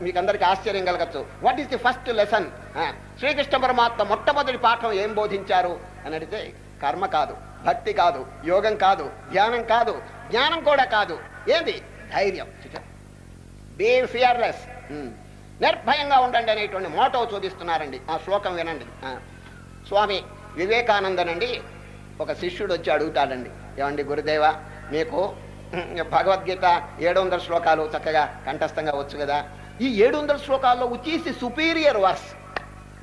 మీకు అందరికి ఆశ్చర్యం కలగచ్చు. What is the first lesson Srikrishna పరమాత్మ మొట్టమొదటి పాఠం ఏం బోధించారు? అని అడిగితే కర్మ కాదు భక్తి కాదు యోగం కాదు ధ్యానం కాదు జ్ఞానం కూడా కాదు. ఏంది? ధైర్యం. Be fearless hmm. నిర్భయంగా ఉండండి అనేటువంటి మోటో చూపిస్తున్నారండి ఆ శ్లోకం వినండి. స్వామి వివేకానందనండి ఒక శిష్యుడు వచ్చి అడుగుతాడండి. ఏమండి గురుదేవ మీకు భగవద్గీత ఏడు వందల శ్లోకాలు చక్కగా కంఠస్థంగా వచ్చు కదా? ఈ ఏడు వందల శ్లోకాల్లో ఉచేసి సుపీరియర్ వర్స్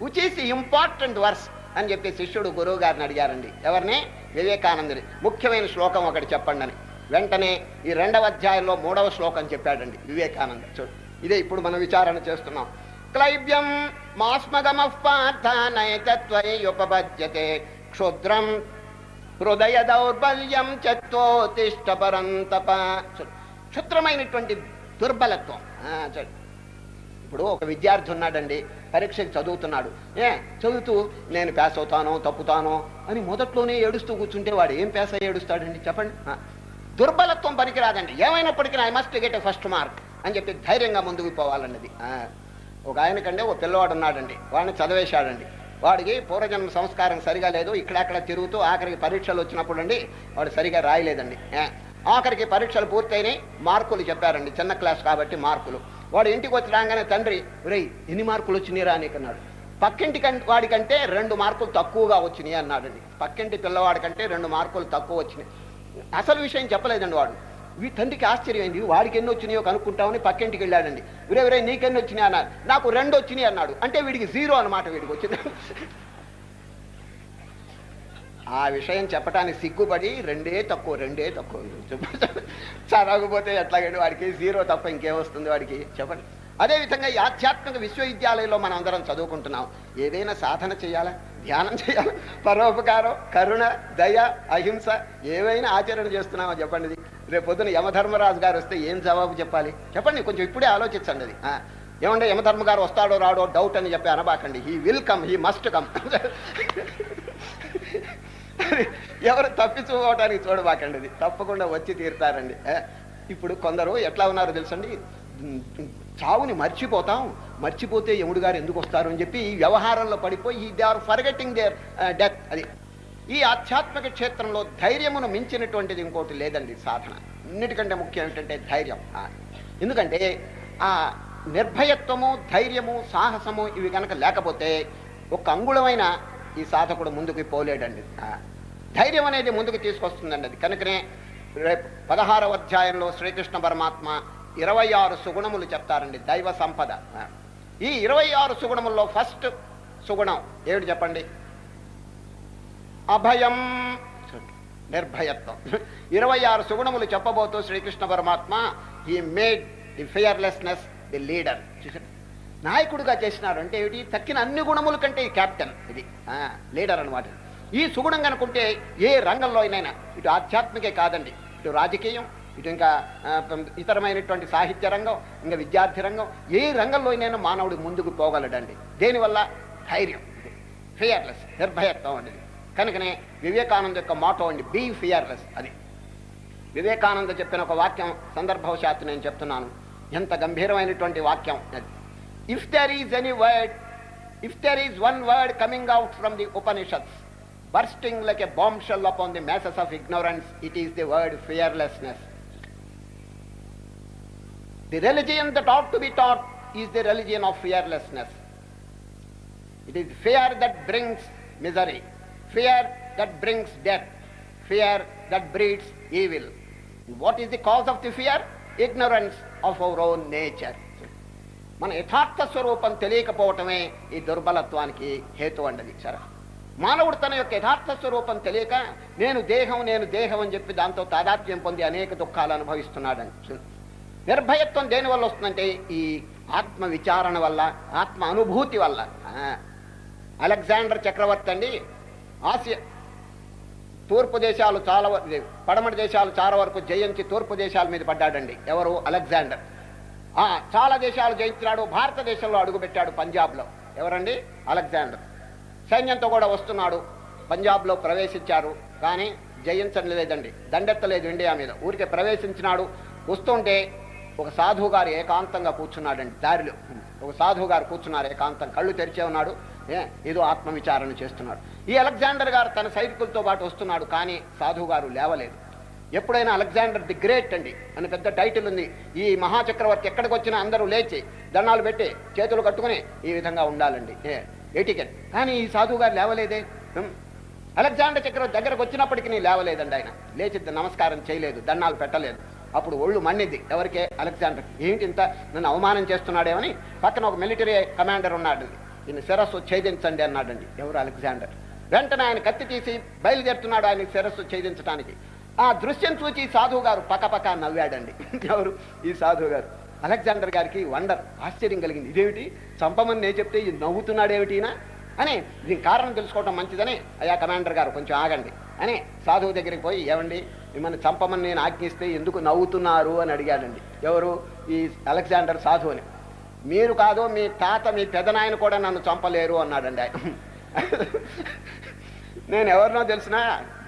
ఉచేసి ఇంపార్టెంట్ వర్స్ అని చెప్పి శిష్యుడు గురువు గారిని అడిగారండి. ఎవరిని? వివేకానందుని. ముఖ్యమైన శ్లోకం ఒకటి చెప్పండి అని. వెంటనే ఈ రెండవ అధ్యాయంలో మూడవ శ్లోకం చెప్పాడండి వివేకానంద. చూడు ఇదే ఇప్పుడు మనం విచారణ చేస్తున్నాం. క్లైవ్యం మాస్మగమ పార్థ క్షుద్రం హృదయ దౌర్బల్యం చత్వోతిష్ట పరంతప. క్షుద్రమైనటువంటి దుర్బలత్వం. చూడు. ఇప్పుడు ఒక విద్యార్థి ఉన్నాడండి పరీక్షకి చదువుతున్నాడు. ఏ చదువుతూ నేను పాస్ అవుతానో తప్పుతానో అని మొదట్లోనే ఏడుస్తూ కూర్చుంటే వాడు ఏం పాస్ అయ్యి ఏడుస్తాడండి చెప్పండి? దుర్బలత్వం పనికిరాదండి. ఏమైనప్పటికీ I must get a first mark అని చెప్పి ధైర్యంగా ముందుకు పోవాలన్నది. ఆ, ఒక ఆయనకంటే ఒక పిల్లవాడు ఉన్నాడండి వాడిని చదివేశాడండి. వాడికి పూర్వజన్మ సంస్కారం సరిగా లేదు ఇక్కడక్కడ తిరుగుతూ ఆఖరికి పరీక్షలు వచ్చినప్పుడు అండి వాడు సరిగా రాయలేదండి. ఆఖరికి పరీక్షలు పూర్తయినాయి మార్కులు చెప్పారండి చిన్న క్లాస్ కాబట్టి మార్కులు. వాడు ఇంటికి వచ్చి రాగానే తండ్రి రే ఎన్ని మార్కులు వచ్చినాయిరా నీకన్నాడు పక్కింటి వాడికంటే రెండు మార్కులు తక్కువగా వచ్చినాయి అన్నాడండి పక్కింటి పిల్లవాడికంటే రెండు మార్కులు తక్కువ వచ్చినాయి. అసలు విషయం చెప్పలేదండి వాడు. వీ తండ్రికి ఆశ్చర్యమైంది వాడికి ఎన్ని వచ్చినాయో కనుక్కుంటామని పక్కింటికి వెళ్ళాడండి. విరే విరే నీకెన్ని వచ్చినాయి? అన్నాడు. నాకు రెండు వచ్చినాయి అన్నాడు. అంటే వీడికి జీరో అన్నమాట వీడికి వచ్చింది. ఆ విషయం చెప్పడానికి సిగ్గుపడి రెండే తక్కువ రెండే తక్కువ. చదవకపోతే ఎట్లాగండి? వాడికి జీరో తప్ప ఇంకేమొస్తుంది వాడికి? చెప్పండి. అదేవిధంగా ఈ ఆధ్యాత్మిక విశ్వవిద్యాలయంలో మనం అందరం చదువుకుంటున్నాం. ఏదైనా సాధన చేయాలా? ధ్యానం చేయాలా? పరోపకారం కరుణ దయ అహింస ఏవైనా ఆచరణ చేస్తున్నామో చెప్పండి? ఇది. రేపు పొద్దున యమధర్మరాజు గారు వస్తే ఏం జవాబు చెప్పాలి? చెప్పండి కొంచెం ఇప్పుడే ఆలోచించండి అది. ఏమంటే యమధర్మ గారు వస్తాడో రాడో డౌట్ అని చెప్పి అనబాకండి. He will come he must come ఎవరు తప్పించుకోవటానికి చూడబాకండి ఇది తప్పకుండా వచ్చి తీరుతారండి. ఇప్పుడు కొందరు ఎట్లా ఉన్నారో తెలుసండి? చావుని మర్చిపోతాం. మర్చిపోతే యముడు గారు ఎందుకు వస్తారు అని చెప్పి ఈ వ్యవహారంలో పడిపోయి they are forgetting their death అది. ఈ ఆధ్యాత్మిక క్షేత్రంలో ధైర్యమును మించినటువంటిది ఇంకోటి లేదండి సాధన. అన్నిటికంటే ముఖ్యం ఏంటంటే ధైర్యం. ఎందుకంటే ఆ నిర్భయత్వము ధైర్యము సాహసము ఇవి కనుక లేకపోతే ఒక అంగుళమైన ఈ సాధకుడు ముందుకు పోలేడండి. ధైర్యం అనేది ముందుకు తీసుకొస్తుందండి అది. కనుకనే రేపు పదహారవ అధ్యాయంలో శ్రీకృష్ణ పరమాత్మ ఇరవై ఆరు సుగుణములు చెప్తారండి దైవ సంపద. ఈ ఇరవై ఆరు సుగుణముల్లో ఫస్ట్ సుగుణం ఏమిటి చెప్పండి? అభయం నిర్భయత్వం. ఇరవై ఆరు సుగుణములు చెప్పబోతూ శ్రీకృష్ణ పరమాత్మ he made the fearlessness the leader నాయకుడిగా చేసినారు. అంటే ఏమిటి? తక్కిన అన్ని గుణముల కంటే ఈ క్యాప్టెన్ ఇది. లీడర్ అనమాట ఈ సుగుణం కనుకుంటే ఏ రంగంలో అయినైనా ఇటు ఆధ్యాత్మికే కాదండి. ఇటు రాజకీయం ఇటు ఇంకా ఇతరమైనటువంటి సాహిత్య రంగం ఇంకా విద్యార్థి రంగం ఏ రంగంలో అయినా మానవుడు ముందుకు పోగలడండి. దేనివల్ల? ధైర్యం. ఫియర్లెస్ నిర్భయత్వం అండి. కనుకనే వివేకానంద యొక్క మోటో అండి బీ ఫియర్లెస్ అది. వివేకానంద చెప్పిన ఒక వాక్యం సందర్భవశాత్తు నేను చెప్తున్నాను. ఎంత గంభీరమైనటువంటి వాక్యం అది. If there is any word if there is one word coming out from the Upanishads Bursting like a bomb shell upon the masses of ignorance it is the word fearlessness the religion that ought to be taught is the religion of fearlessness. It is fear that brings misery, fear that brings death, fear that breeds evil. What is the cause of the fear? Ignorance of our own nature. మన యథార్థ స్వరూపం తెలియకపోవటమే ఈ దుర్బలత్వానికి హేతు అండది సరే మానవుడు తన యొక్క యథార్థ స్వరూపం తెలియక నేను దేహం నేను దేహం అని చెప్పి దాంతో తాదాత్మ్యం పొంది అనేక దుఃఖాలు అనుభవిస్తున్నాడని నిర్భయత్వం దేనివల్ల వస్తుందంటే ఈ ఆత్మ విచారణ వల్ల ఆత్మ అనుభూతి వల్ల. ఆ, అలెగ్జాండర్ చక్రవర్తి అండి ఆసియా తూర్పు దేశాలు చాలా పడమటి దేశాలు చాలా వరకు జయించి తూర్పు దేశాల మీద పడ్డాడండి. ఎవరు? అలెగ్జాండర్. ఆ, చాలా దేశాలు జయించినాడు భారతదేశంలో అడుగుపెట్టాడు పంజాబ్లో. ఎవరండి? అలెగ్జాండర్. సైన్యంతో కూడా వస్తున్నాడు. పంజాబ్లో ప్రవేశించారు. కానీ జయించడం లేదండి దండెత్తలేదు ఇండియా మీద. ఊరికే ప్రవేశించినాడు. వస్తుంటే ఒక సాధువు గారు ఏకాంతంగా కూర్చున్నాడండి. దారిలో. ఒక సాధువు గారు కూర్చున్నారు ఏకాంతం. కళ్ళు తెరిచే ఉన్నాడు. ఏదో ఆత్మవిచారణ చేస్తున్నాడు. ఈ అలెగ్జాండర్ గారు తన సైనికులతో పాటు వస్తున్నాడు. కానీ సాధువు గారు లేవలేదు. ఎప్పుడైనా అలెగ్జాండర్ ది గ్రేట్ అండి. అని పెద్ద టైటిల్ ఉంది. ఈ మహాచక్రవర్తి ఎక్కడికి వచ్చినా అందరూ లేచి దండాలు పెట్టి చేతులు కట్టుకుని ఈ విధంగా ఉండాలండి. ఏ ఎటికెట్ కానీ ఈ సాధువు గారు లేవలేదే అలెగ్జాండర్ చక్రవర్తి దగ్గరకు వచ్చినప్పటికీ నేను లేవలేదండి ఆయన. లేచి నమస్కారం చేయలేదు దండాలు పెట్టలేదు. అప్పుడు ఒళ్ళు మన్నిద్ది ఎవరికే? అలెగ్జాండర్. ఏంటి ఇంత నన్ను అవమానం చేస్తున్నాడేమని? పక్కన ఒక మిలిటరీ కమాండర్ ఉన్నాడు. ఈయన శిరస్సు ఛేదించండి అన్నాడండి. ఎవరు అలెగ్జాండర్? వెంటనే ఆయన కత్తి తీసి బయలుదేరుతున్నాడు ఆయన శిరస్సు ఛేదించడానికి ఆ దృశ్యం చూచి సాధువు గారు పక్కపక్క నవ్వాడండి. ఎవరు? ఈ సాధువు గారు అలెగ్జాండర్ గారికి వండర్. ఆశ్చర్యం కలిగింది. ఇదేమిటి? చంపమని నేను చెప్తే ఇది నవ్వుతున్నాడేమిటినా అని దీని కారణం తెలుసుకోవడం మంచిదని అయ్యా కమాండర్ గారు కొంచెం ఆగండి. అని సాధువు దగ్గరికి పోయి ఏమండి మిమ్మల్ని చంపమని నేను ఆజ్ఞిస్తే ఎందుకు నవ్వుతున్నారు అని అడిగాడండి. ఎవరు? ఈ అలెగ్జాండర్ సాధువుని. మీరు కాదు మీ తాత మీ పెదనాయన కూడా నన్ను చంపలేరు అన్నాడండి ఆయన. నేను ఎవరినో తెలిసినా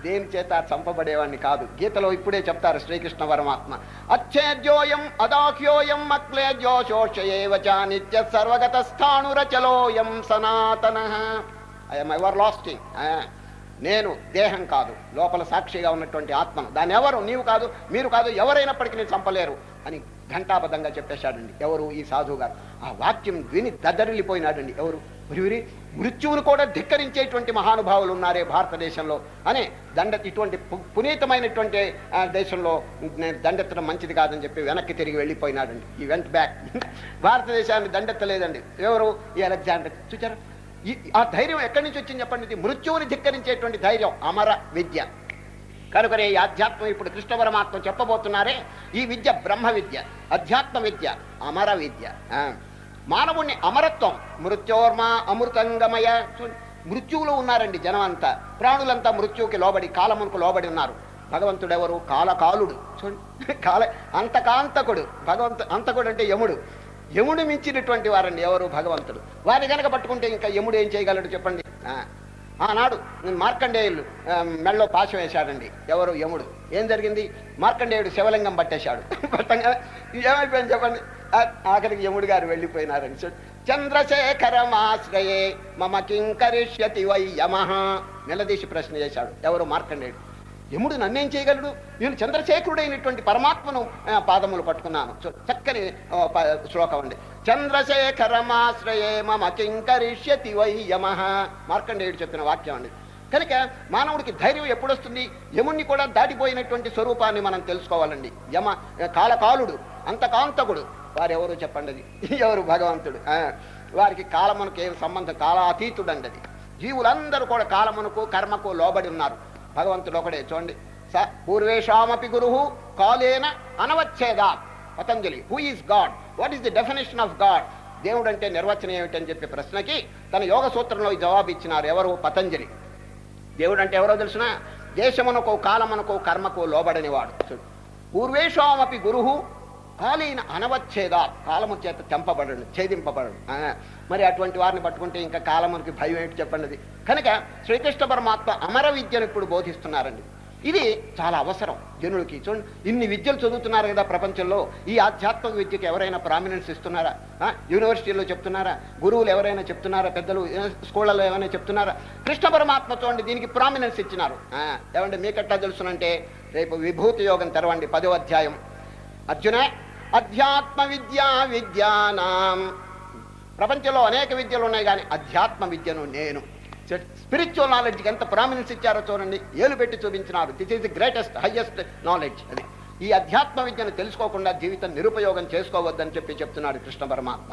దేని చేత చంపబడేవాడిని కాదు. గీతలో ఇప్పుడే చెప్తారు శ్రీకృష్ణ పరమాత్మ. అచ్చేద్యోయం అదాహ్యోయం అక్లేద్యో శోషయేవచ నిత్య సర్వగత స్థాణురచలోయం సనాతన ఐఎమ్ ఎవర్ లాస్టింగ్ నేను దేహం కాదు లోపల సాక్షిగా ఉన్నటువంటి ఆత్మను. దాన్ని ఎవరు నీవు కాదు మీరు కాదు ఎవరైనప్పటికీ నేను చంపలేరు అని ఘంటాబద్ధంగా చెప్పేశాడండి. ఎవరు? ఈ సాధువు గారు. ఆ వాక్యం విని దద్దరిల్లిపోయినాడండి. ఎవరు? మరి మృత్యువును కూడా ధిక్కరించేటువంటి మహానుభావులు ఉన్నారే భారతదేశంలో. అని దండ ఇటువంటి పునీతమైనటువంటి దేశంలో దండెత్తడం మంచిది కాదని చెప్పి వెనక్కి తిరిగి వెళ్ళిపోయినాడండి. ఈ వెంట బ్యాక్ భారతదేశాన్ని దండెత్తలేదండి. ఎవరు? ఈ అలెగ్జాండర్. చూచారా? ఈ- ఆ ధైర్యం ఎక్కడి నుంచి వచ్చింది చెప్పండి? మృత్యువుని ధిక్కరించేటువంటి ధైర్యం అమర విద్య. కనుకనే ఈ ఆధ్యాత్మం ఇప్పుడు కృష్ణ పరమాత్మ చెప్పబోతున్నారే ఈ విద్య బ్రహ్మ విద్య అధ్యాత్మ విద్య అమర విద్య. ఆ. మానవుణ్ణి అమరత్వం మృత్యోర్మ అమృతంగమయ మృత్యువులు మృత్యువులో ఉన్నారండి జనం అంతా ప్రాణులంతా మృత్యువుకి లోబడి కాలమునకు లోబడి ఉన్నారు. భగవంతుడు ఎవరు కాలకాలుడు. చూడండి కాల అంతకాంతకుడు. భగవంతు అంతకుడు అంటే యముడు. యముడు మించినటువంటి వారండి ఎవరు? భగవంతుడు. వారిని గనక పట్టుకుంటే ఇంకా యముడు ఏం చేయగలడు చెప్పండి? ఆనాడు మార్కండేయులు ఆ, మెళ్ళలో పాశం వేశాడండి. ఎవరు? యముడు. ఏం జరిగింది? మార్కండేయుడు శివలింగం పట్టేశాడు. పట్టంగా ఏమైపోయింది చెప్పండి? ఆఖరికి యముడు గారు వెళ్ళిపోయినారని చూడు. చంద్రశేఖరమాశ్రయే మమ కింకరిష్యతి వై యమః నిలదీసి ప్రశ్న చేశాడు. ఎవరు? మార్కండేయుడు. యముడు నన్నేం చేయగలడు? నేను చంద్రశేఖరుడైనటువంటి పరమాత్మను పాదములు పట్టుకున్నాను. చక్కని ప- శ్లోకం అండి. చంద్రశేఖరమాశ్రయే మమ కింకరిష్యతి వై యమ. మార్కండేయుడు చెప్పిన వాక్యం అండి. కనుక మానవుడికి ధైర్యం ఎప్పుడొస్తుంది? యముణ్ణి కూడా దాటిపోయినటువంటి స్వరూపాన్ని మనం తెలుసుకోవాలండి. యమ కాలకాలుడు అంతకాంతకుడు. వారెవరు చెప్పండి అది? ఎవరు? భగవంతుడు. వారికి కాలమునకు ఏం సంబంధం? కాలాతీతుడు అండి అది. జీవులందరూ కూడా కాలమునకు కర్మకు లోబడి ఉన్నారు. భగవంతుడు ఒకడే చూడండి. స పూర్వేషామపి గురు కాలేన అనవచ్చేదా Patanjali who is God? What is the definition of God దేవుడు అంటే నిర్వచనం ఏమిటని చెప్పే ప్రశ్నకి తన యోగ సూత్రంలో జవాబు ఇచ్చినారు ఎవరు? పతంజలి. దేవుడు అంటే ఎవరో తెలిసిన? దేశమునకో కాలమునకో కర్మకు లోబడని వాడు చూడు. పూర్వేషామపి కాలీన అనవచ్చేదా కాలము చేత చంపబడను ఛేదింపబడను. ఆ, మరి అటువంటి వారిని పట్టుకుంటే ఇంకా కాలమునికి భయం ఏంటి చెప్పండి కనుక శ్రీకృష్ణ పరమాత్మ అమర విద్యను ఇప్పుడు బోధిస్తున్నారండి. ఇది చాలా అవసరం. జనులకి చూడండి ఇన్ని విద్యలు చదువుతున్నారు కదా ప్రపంచంలో. ఈ ఆధ్యాత్మిక విద్యకి ఎవరైనా ప్రామినెన్స్ ఇస్తున్నారా? యూనివర్సిటీలో చెప్తున్నారా? గురువులు ఎవరైనా చెప్తున్నారా? పెద్దలు స్కూళ్ళలో ఏమైనా చెప్తున్నారా? కృష్ణ పరమాత్మ చూడండి దీనికి ప్రామినెన్స్ ఇచ్చినారు. ఏమంటే మీకెట్లా తెలుసునంటే రేపు విభూతి యోగం తెరవండి పదో అధ్యాయం. అర్జున అధ్యాత్మ విద్యా విద్యానాం. ప్రపంచంలో అనేక విద్యలు ఉన్నాయి కానీ అధ్యాత్మ విద్యను నేను స్పిరిచువల్ నాలెడ్జ్కి ఎంత ప్రామినెన్స్ ఇచ్చారో చూడండి. ఏలు పెట్టి చూపించినారు. This is the greatest highest knowledge అది. ఈ అధ్యాత్మ విద్యను తెలుసుకోకుండా జీవితం నిరుపయోగం చేసుకోవద్దని చెప్పి చెప్తున్నాడు కృష్ణ పరమాత్మ.